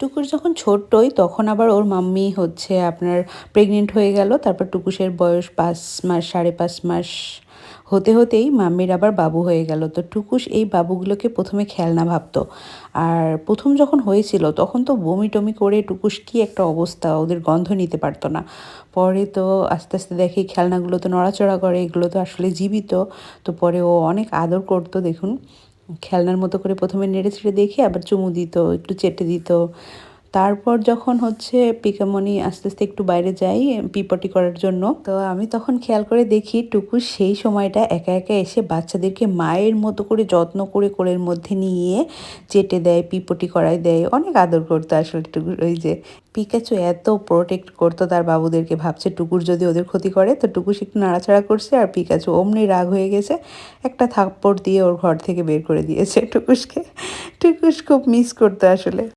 টুকুস যখন ছোট্টই, তখন আবার ওর মাম্মি হচ্ছে আপনার প্রেগনেন্ট হয়ে গেল। তারপর টুকুসের বয়স পাঁচ মাস, সাড়ে পাঁচ মাস। হতে হতেই মাম্মির আবার বাবু হয়ে গেল। তো টুকুস এই বাবুগুলোকে প্রথমে খেলনা ভাবতো। আর প্রথম যখন হয়েছিল, তখন তো বমি টমি করে টুকুস কি একটা অবস্থা, ওদের গন্ধ নিতে পারতো না। পরে তো আস্তে আস্তে দেখি খেলনাগুলো তো নড়াচড়া করে, এগুলো তো আসলে জীবিত। তো পরে ও অনেক আদর করতো, দেখুন। খেলনার মতো করে প্রথমে নেড়ে ছেড়ে দেখে আবার চুমু দিত একটু চেটে দিত। তারপর যখন হচ্ছে পিকামণি আস্তে আস্তে একটু বাইরে যাই পিপটি করার জন্য, তো আমি তখন খেয়াল করে দেখি টুকু সেই সময়টা একা একা এসে বাচ্চাদেরকে মায়ের মতো করে যত্ন করে কোলের মধ্যে নিয়ে চেটে দেয়, পিপটি করায় দেয়। অনেক আদর করতো আসলে টুকু ওই যে পিকাচু এত প্রোটেক্ট করতো তার বাবুদেরকে। ভাবছে টুকুর যদি ওদের ক্ষতি করে, তো টুকুস একটু নাড়াচাড়া করছে আর পিকাচু অমনি রাগ হয়ে গেছে। একটা থাপ্পড় দিয়ে ওর ঘর থেকে বের করে দিয়েছে টুকুসকে। টুকুস খুব মিস করতো আসলে।